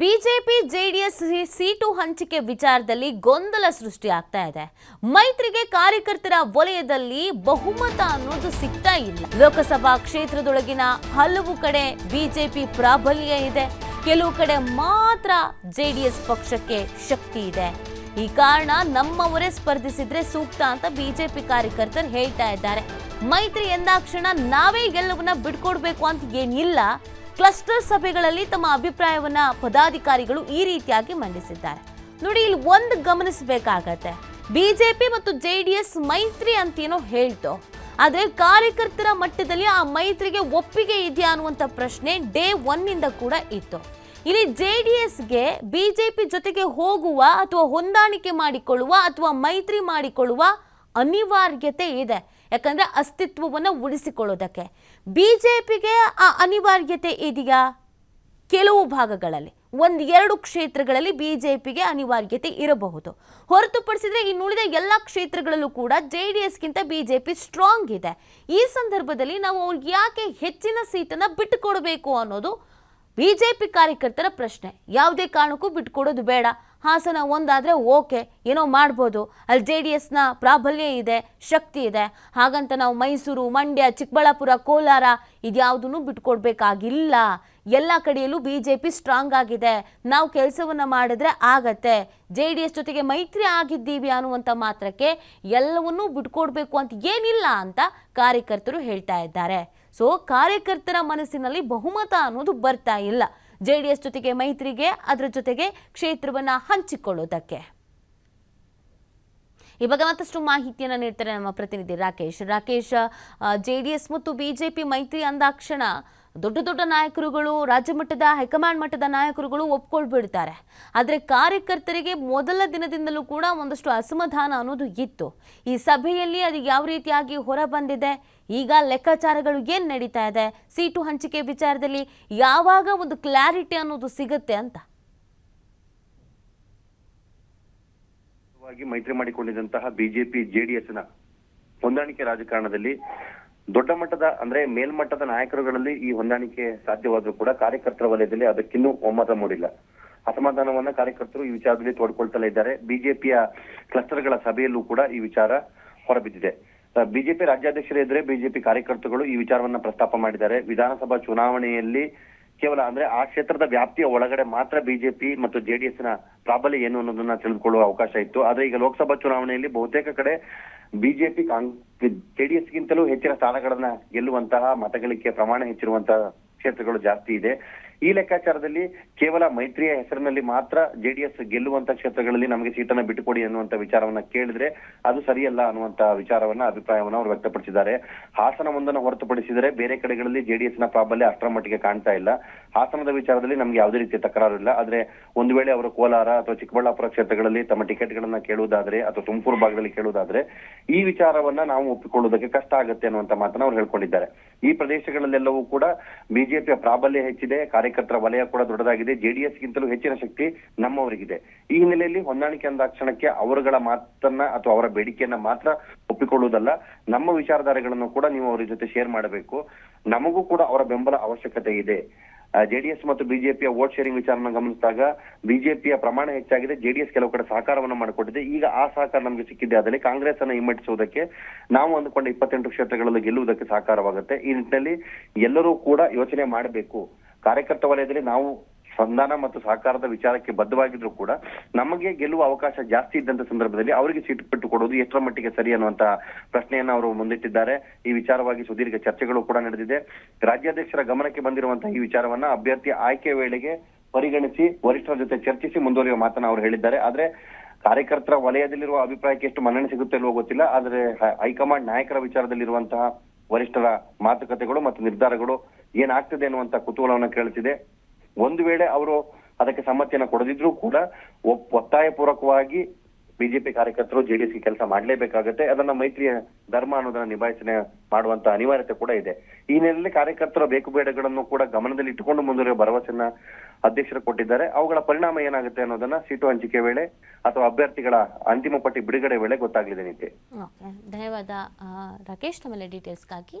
BJP JDS seat ಹಂಚಿಕೆ ವಿಚಾರದಲ್ಲಿ ಗೊಂದಲ ಸೃಷ್ಟಿಯಾಗ್ತಾ ಇದೆ. ಮೈತ್ರಿಗೆ ಕಾರ್ಯಕರ್ತರ ವಲಯದಲ್ಲಿ ಬಹುಮತ ಅನ್ನೋದು ಸಿಗ್ತಾ ಇಲ್ಲ. ಲೋಕಸಭಾ ಕ್ಷೇತ್ರದೊಳಗಿನ ಹಲವು ಕಡೆ ಬಿಜೆಪಿ ಪ್ರಾಬಲ್ಯ ಇದೆ. ಕೆಲವು ಕಡೆ ಮಾತ್ರ ಜೆಡಿಎಸ್ ಪಕ್ಷಕ್ಕೆ ಶಕ್ತಿ ಇದೆ. ಈ ಕಾರಣ ನಮ್ಮವರೇ ಸ್ಪರ್ಧಿಸಿದ್ರೆ ಸೂಕ್ತ ಅಂತ ಬಿಜೆಪಿ ಕಾರ್ಯಕರ್ತರು ಹೇಳ್ತಾ ಇದ್ದಾರೆ. ಮೈತ್ರಿ ಎಂದಾಕ್ಷಣ ನಾವೇ ಗೆಲ್ಲವನ್ನ ಬಿಟ್ಕೊಡ್ಬೇಕು ಅಂತ ಏನಿಲ್ಲ. ಕ್ಲಸ್ಟರ್ ಸಭೆಗಳಲ್ಲಿ ತಮ್ಮ ಅಭಿಪ್ರಾಯವನ್ನ ಪದಾಧಿಕಾರಿಗಳು ಈ ರೀತಿಯಾಗಿ ಮಂಡಿಸಿದ್ದಾರೆ. ನೋಡಿ, ಇಲ್ಲಿ ಒಂದು ಗಮನಿಸಬೇಕಾಗತ್ತೆ. ಬಿಜೆಪಿ ಮತ್ತು ಜೆ ಡಿ ಎಸ್ ಮೈತ್ರಿ ಅಂತೇನೋ ಹೇಳ್ತು, ಆದರೆ ಕಾರ್ಯಕರ್ತರ ಮಟ್ಟದಲ್ಲಿ ಆ ಮೈತ್ರಿಗೆ ಒಪ್ಪಿಗೆ ಇದೆಯಾ ಅನ್ನುವಂಥ ಪ್ರಶ್ನೆ ಡೇ ಒನ್ನಿಂದ ಕೂಡ ಇತ್ತು. ಇಲ್ಲಿ ಜೆ ಡಿ ಎಸ್ಗೆ ಬಿಜೆಪಿ ಜೊತೆಗೆ ಹೋಗುವ ಅಥವಾ ಹೊಂದಾಣಿಕೆ ಮಾಡಿಕೊಳ್ಳುವ ಅಥವಾ ಮೈತ್ರಿ ಮಾಡಿಕೊಳ್ಳುವ ಅನಿವಾರ್ಯತೆ ಇದೆ. ಯಾಕಂದ್ರೆ ಅಸ್ತಿತ್ವವನ್ನು ಉಳಿಸಿಕೊಳ್ಳೋದಕ್ಕೆ. ಬಿಜೆಪಿಗೆ ಆ ಅನಿವಾರ್ಯತೆ ಇದೆಯಾ? ಕೆಲವು ಭಾಗಗಳಲ್ಲಿ, ಒಂದು ಎರಡು ಕ್ಷೇತ್ರಗಳಲ್ಲಿ ಬಿಜೆಪಿಗೆ ಅನಿವಾರ್ಯತೆ ಇರಬಹುದು. ಹೊರತುಪಡಿಸಿದರೆ ಇನ್ನುಳಿದ ಎಲ್ಲ ಕ್ಷೇತ್ರಗಳಲ್ಲೂ ಕೂಡ ಜೆ ಡಿ ಎಸ್ಗಿಂತ ಬಿಜೆಪಿ ಸ್ಟ್ರಾಂಗ್ ಇದೆ. ಈ ಸಂದರ್ಭದಲ್ಲಿ ನಾವು ಅವ್ರಿಗೆ ಯಾಕೆ ಹೆಚ್ಚಿನ ಸೀಟನ್ನು ಬಿಟ್ಟುಕೊಡಬೇಕು ಅನ್ನೋದು ಬಿಜೆಪಿ ಕಾರ್ಯಕರ್ತರ ಪ್ರಶ್ನೆ. ಯಾವುದೇ ಕಾರಣಕ್ಕೂ ಬಿಟ್ಟುಕೊಡೋದು ಬೇಡ. ಹಾಸನ ಒಂದಾದರೆ ಓಕೆ, ಏನೋ ಮಾಡ್ಬೋದು. ಅಲ್ಲಿ ಜೆ ಡಿ ಎಸ್ನ ಪ್ರಾಬಲ್ಯ ಇದೆ, ಶಕ್ತಿ ಇದೆ. ಹಾಗಂತ ನಾವು ಮೈಸೂರು, ಮಂಡ್ಯ, ಚಿಕ್ಕಬಳ್ಳಾಪುರ, ಕೋಲಾರ ಇದ್ಯಾವುದನ್ನು ಬಿಟ್ಕೊಡ್ಬೇಕಾಗಿಲ್ಲ. ಎಲ್ಲ ಕಡೆಯಲ್ಲೂ ಬಿ ಜೆ ಪಿ ಸ್ಟ್ರಾಂಗ್ ಆಗಿದೆ. ನಾವು ಕೆಲಸವನ್ನು ಮಾಡಿದ್ರೆ ಆಗತ್ತೆ. ಜೆ ಡಿ ಎಸ್ ಜೊತೆಗೆ ಮೈತ್ರಿ ಆಗಿದ್ದೀವಿ ಅನ್ನುವಂಥ ಮಾತ್ರಕ್ಕೆ ಎಲ್ಲವನ್ನೂ ಬಿಟ್ಕೊಡ್ಬೇಕು ಅಂತ ಏನಿಲ್ಲ ಅಂತ ಕಾರ್ಯಕರ್ತರು ಹೇಳ್ತಾ ಇದ್ದಾರೆ. ಸೊ ಕಾರ್ಯಕರ್ತರ ಮನಸ್ಸಿನಲ್ಲಿ ಬಹುಮತ ಅನ್ನೋದು ಬರ್ತಾ ಇಲ್ಲ. ಜೆ ಡಿ ಎಸ್ ಜೊತೆಗೆ ಮೈತ್ರಿಗೆ, ಅದರ ಜೊತೆಗೆ ಕ್ಷೇತ್ರವನ್ನ ಹಂಚಿಕೊಳ್ಳೋದಕ್ಕೆ. ಈ ಬಗ್ಗೆ ಮತ್ತಷ್ಟು ಮಾಹಿತಿಯನ್ನು ನೀಡ್ತಾರೆ ನಮ್ಮ ಪ್ರತಿನಿಧಿ ರಾಕೇಶ್. ರಾಕೇಶ್ ಜೆಡಿಎಸ್ ಮತ್ತು ಬಿಜೆಪಿ ಮೈತ್ರಿ ಅಂದಾಕ್ಷಣ ದೊಡ್ಡ ದೊಡ್ಡ ನಾಯಕರುಗಳು, ರಾಜ್ಯ ಮಟ್ಟದ, ಹೈಕಮಾಂಡ್ ಮಟ್ಟದ ನಾಯಕರುಗಳು ಒಪ್ಕೊಳ್ಬಿಡ್ತಾರೆ. ಆದರೆ ಕಾರ್ಯಕರ್ತರಿಗೆ ಮೊದಲ ದಿನದಿಂದಲೂ ಕೂಡ ಒಂದಷ್ಟು ಅಸಮಾಧಾನ ಅನ್ನೋದು ಇತ್ತು. ಈ ಸಭೆಯಲ್ಲಿ ಅದು ಯಾವ ರೀತಿಯಾಗಿ ಹೊರ ಬಂದಿದೆ? ಈಗ ಲೆಕ್ಕಾಚಾರಗಳು ಏನು ನಡೀತಾ ಇದೆ? ಸೀಟು ಹಂಚಿಕೆ ವಿಚಾರದಲ್ಲಿ ಯಾವಾಗ ಒಂದು ಕ್ಲಾರಿಟಿ ಅನ್ನೋದು ಸಿಗುತ್ತೆ ಅಂತ? ಮೈತ್ರಿ ಮಾಡಿಕೊಂಡಿದ್ದಂತಹ ಬಿಜೆಪಿ, ಜೆಡಿಎಸ್ನ ಹೊಂದಾಣಿಕೆ ರಾಜಕಾರಣದಲ್ಲಿ ದೊಡ್ಡ ಮಟ್ಟದ, ಅಂದ್ರೆ ಮೇಲ್ಮಟ್ಟದ ನಾಯಕರುಗಳಲ್ಲಿ ಈ ಹೊಂದಾಣಿಕೆ ಸಾಧ್ಯವಾದ್ರೂ ಕೂಡ ಕಾರ್ಯಕರ್ತರ ವಲಯದಲ್ಲಿ ಅದಕ್ಕಿನ್ನೂ ಒಮ್ಮತ ಮೂಡಿಲ್ಲ. ಅಸಮಾಧಾನವನ್ನ ಕಾರ್ಯಕರ್ತರು ಈ ವಿಚಾರದಲ್ಲಿ ತೋಡ್ಕೊಳ್ತಲೇ ಇದ್ದಾರೆ. ಬಿಜೆಪಿಯ ಕ್ಲಸ್ಟರ್ಗಳ ಸಭೆಯಲ್ಲೂ ಕೂಡ ಈ ವಿಚಾರ ಹೊರಬಿದ್ದಿದೆ. ಬಿಜೆಪಿ ರಾಜ್ಯಾಧ್ಯಕ್ಷರ ಎದುರೇ ಬಿಜೆಪಿ ಕಾರ್ಯಕರ್ತರುಗಳು ಈ ವಿಚಾರವನ್ನ ಪ್ರಸ್ತಾಪ ಮಾಡಿದ್ದಾರೆ. ವಿಧಾನಸಭಾ ಚುನಾವಣೆಯಲ್ಲಿ ಕೇವಲ, ಅಂದ್ರೆ ಆ ಕ್ಷೇತ್ರದ ವ್ಯಾಪ್ತಿಯ ಒಳಗಡೆ ಮಾತ್ರ ಬಿಜೆಪಿ ಮತ್ತು ಜೆಡಿಎಸ್ನ ಪ್ರಾಬಲ್ಯ ಏನು ಅನ್ನೋದನ್ನ ತಿಳಿದುಕೊಳ್ಳುವ ಅವಕಾಶ ಇತ್ತು. ಆದ್ರೆ ಈಗ ಲೋಕಸಭಾ ಚುನಾವಣೆಯಲ್ಲಿ ಬಹುತೇಕ ಕಡೆ ಬಿಜೆಪಿ ಜೆಡಿಎಸ್ ಗಿಂತಲೂ ಹೆಚ್ಚಿನ ಸ್ಥಾನಗಳನ್ನ ಗೆಲ್ಲುವಂತಹ ಮತಗಳಿಕೆ, ಪ್ರಮಾಣ ಹೆಚ್ಚಿರುವಂತಹ ಕ್ಷೇತ್ರಗಳು ಜಾಸ್ತಿ ಇದೆ. ಈ ಲೆಕ್ಕಾಚಾರದಲ್ಲಿ ಕೇವಲ ಮೈತ್ರಿಯ ಹೆಸರಿನಲ್ಲಿ ಮಾತ್ರ ಜೆಡಿಎಸ್ ಗೆಲ್ಲುವಂತ ಕ್ಷೇತ್ರಗಳಲ್ಲಿ ನಮಗೆ ಸೀಟನ್ನ ಬಿಟ್ಟುಕೊಡಿ ಅನ್ನುವಂತ ವಿಚಾರವನ್ನ ಕೇಳಿದ್ರೆ ಅದು ಸರಿಯಲ್ಲ ಅನ್ನುವಂತ ವಿಚಾರವನ್ನ, ಅಭಿಪ್ರಾಯವನ್ನ ಅವರು ವ್ಯಕ್ತಪಡಿಸಿದ್ದಾರೆ. ಹಾಸನ ಒಂದನ್ನು ಹೊರತುಪಡಿಸಿದರೆ ಬೇರೆ ಕಡೆಗಳಲ್ಲಿ ಜೆಡಿಎಸ್ನ ಪ್ರಾಬಲ್ಯ ಅಷ್ಟರ ಮಟ್ಟಿಗೆ ಕಾಣ್ತಾ ಇಲ್ಲ. ಹಾಸನದ ವಿಚಾರದಲ್ಲಿ ನಮ್ಗೆ ಯಾವುದೇ ರೀತಿಯ ತಕರಾರು ಇಲ್ಲ. ಆದ್ರೆ ಒಂದು ವೇಳೆ ಅವರು ಕೋಲಾರ ಅಥವಾ ಚಿಕ್ಕಬಳ್ಳಾಪುರ ಕ್ಷೇತ್ರಗಳಲ್ಲಿ ತಮ್ಮ ಟಿಕೆಟ್ ಗಳನ್ನ ಕೇಳುವುದಾದ್ರೆ ಅಥವಾ ತುಮಕೂರು ಭಾಗದಲ್ಲಿ ಕೇಳುವುದಾದ್ರೆ ಈ ವಿಚಾರವನ್ನ ನಾವು ಒಪ್ಪಿಕೊಳ್ಳುವುದಕ್ಕೆ ಕಷ್ಟ ಆಗುತ್ತೆ ಅನ್ನುವಂತ ಮಾತನ್ನ ಅವ್ರು ಹೇಳ್ಕೊಂಡಿದ್ದಾರೆ. ಈ ಪ್ರದೇಶಗಳಲ್ಲೆಲ್ಲವೂ ಕೂಡ ಬಿಜೆಪಿಯ ಪ್ರಾಬಲ್ಯ ಹೆಚ್ಚಿದೆ, ಕಾರ್ಯಕರ್ತರ ವಲಯ ಕೂಡ ದೊಡ್ಡದಾಗಿದೆ ಜೆಡಿಎಸ್ ಗಿಂತಲೂ ಹೆಚ್ಚಿನ ಶಕ್ತಿ ನಮ್ಮವರಿಗಿದೆ. ಈ ಹಿನ್ನೆಲೆಯಲ್ಲಿ ಹೊಂದಾಣಿಕೆ ಅಂದಾಕ್ಷಣಕ್ಕೆ ಅವರುಗಳ ಮಾತನ್ನ ಅಥವಾ ಅವರ ಬೇಡಿಕೆಯನ್ನ ಮಾತ್ರ ಒಪ್ಪಿಕೊಳ್ಳುವುದಲ್ಲ, ನಮ್ಮ ವಿಚಾರಧಾರೆಗಳನ್ನು ಕೂಡ ನೀವು ಅವರ ಜೊತೆ ಶೇರ್ ಮಾಡಬೇಕು. ನಮಗೂ ಕೂಡ ಅವರ ಬೆಂಬಲ ಅವಶ್ಯಕತೆ ಇದೆ. ಜೆಡಿಎಸ್ ಮತ್ತು ಬಿಜೆಪಿಯ ವೋಟ್ ಶೇರಿಂಗ್ ವಿಚಾರನ ಗಮನಿಸಿದಾಗ ಬಿಜೆಪಿಯ ಪ್ರಮಾಣ ಹೆಚ್ಚಾಗಿದೆ ಜೆಡಿಎಸ್ ಕೆಲವು ಕಡೆ ಸಹಕಾರವನ್ನು ಮಾಡಿಕೊಟ್ಟಿದೆ. ಈಗ ಆ ಸಹಕಾರ ನಮಗೆ ಸಿಕ್ಕಿದೆ ಅದರಲ್ಲಿ ಕಾಂಗ್ರೆಸ್ ಅನ್ನು ಹಿಮ್ಮೆಟ್ಟಿಸುವುದಕ್ಕೆ ನಾವು ಅಂದುಕೊಂಡ ಇಪ್ಪತ್ತೆಂಟು ಕ್ಷೇತ್ರಗಳಲ್ಲಿ ಗೆಲ್ಲುವುದಕ್ಕೆ ಸಹಕಾರವಾಗುತ್ತೆ. ಈ ನಿಟ್ಟಿನಲ್ಲಿ ಎಲ್ಲರೂ ಕೂಡ ಯೋಚನೆ ಮಾಡಬೇಕು. ಕಾರ್ಯಕರ್ತ ವಲಯದಲ್ಲಿ ನಾವು ಸಂಧಾನ ಮತ್ತು ಸಹಕಾರದ ವಿಚಾರಕ್ಕೆ ಬದ್ಧವಾಗಿದ್ರು ಕೂಡ ನಮಗೆ ಗೆಲ್ಲುವ ಅವಕಾಶ ಜಾಸ್ತಿ ಇದ್ದಂತ ಸಂದರ್ಭದಲ್ಲಿ ಅವರಿಗೆ ಸೀಟು ಬಿಟ್ಟು ಕೊಡೋದು ಎಷ್ಟರ ಮಟ್ಟಿಗೆ ಸರಿ ಅನ್ನುವಂತ ಪ್ರಶ್ನೆಯನ್ನ ಅವರು ಮುಂದಿಟ್ಟಿದ್ದಾರೆ. ಈ ವಿಚಾರವಾಗಿ ಸುದೀರ್ಘ ಚರ್ಚೆಗಳು ಕೂಡ ನಡೆದಿದೆ. ರಾಜ್ಯಾಧ್ಯಕ್ಷರ ಗಮನಕ್ಕೆ ಬಂದಿರುವಂತಹ ಈ ವಿಚಾರವನ್ನ ಅಭ್ಯರ್ಥಿ ಆಯ್ಕೆ ವೇಳೆಗೆ ಪರಿಗಣಿಸಿ, ವರಿಷ್ಠರ ಜೊತೆ ಚರ್ಚಿಸಿ ಮುಂದುವರಿಯುವ ಮಾತನ್ನ ಅವರು ಹೇಳಿದ್ದಾರೆ. ಆದ್ರೆ ಕಾರ್ಯಕರ್ತರ ವಲಯದಲ್ಲಿರುವ ಅಭಿಪ್ರಾಯಕ್ಕೆ ಎಷ್ಟು ಮನ್ನಣೆ ಸಿಗುತ್ತೆ ಅಲ್ವೋ ಗೊತ್ತಿಲ್ಲ. ಆದ್ರೆ ಹೈಕಮಾಂಡ್ ನಾಯಕರ ವಿಚಾರದಲ್ಲಿರುವಂತಹ ವರಿಷ್ಠರ ಮಾತುಕತೆಗಳು ಮತ್ತು ನಿರ್ಧಾರಗಳು ಏನಾಗ್ತದೆ ಅನ್ನುವಂತ ಕುತೂಹಲವನ್ನು ಕೇಳುತ್ತಿದೆ ಒಂದು ವೇಳೆ ಅವರು ಅದಕ್ಕೆ ಸಮ್ಮತಿಯನ್ನ ಕೊಡದಿದ್ರು ಕೂಡ ಒತ್ತಾಯ ಒತ್ತಾಯಪೂರ್ವಕವಾಗಿ ಬಿಜೆಪಿ ಕಾರ್ಯಕರ್ತರು ಜೆಡಿಎಸ್ಗೆ ಕೆಲಸ ಮಾಡಲೇಬೇಕಾಗುತ್ತೆ. ಅದನ್ನ ಮೈತ್ರಿಯ ಧರ್ಮ ಅನ್ನೋದನ್ನ ನಿಭಾಯಿಸಣೆ ಮಾಡುವಂತ ಅನಿವಾರ್ಯತೆ ಕೂಡ ಇದೆ. ಈ ಹಿನ್ನೆಲೆಯಲ್ಲಿ ಕಾರ್ಯಕರ್ತರ ಬೇಕು ಬೇಡಗಳನ್ನು ಕೂಡ ಗಮನದಲ್ಲಿ ಇಟ್ಟುಕೊಂಡು ಮುಂದುವರಿಯುವ ಭರವಸೆಯನ್ನ ಅಧ್ಯಕ್ಷರು ಕೊಟ್ಟಿದ್ದಾರೆ. ಅವುಗಳ ಪರಿಣಾಮ ಏನಾಗುತ್ತೆ ಅನ್ನೋದನ್ನ ಸೀಟು ಹಂಚಿಕೆ ವೇಳೆ ಅಥವಾ ಅಭ್ಯರ್ಥಿಗಳ ಅಂತಿಮ ಪಟ್ಟಿ ಬಿಡುಗಡೆ ವೇಳೆ ಗೊತ್ತಾಗಲಿದೆ ಓಕೆ. ಧನ್ಯವಾದ ರಾಕೇಶ್. ನಮ್ಮಲ್ಲಿ ಡೀಟೇಲ್ಸ್ಗಾಗಿ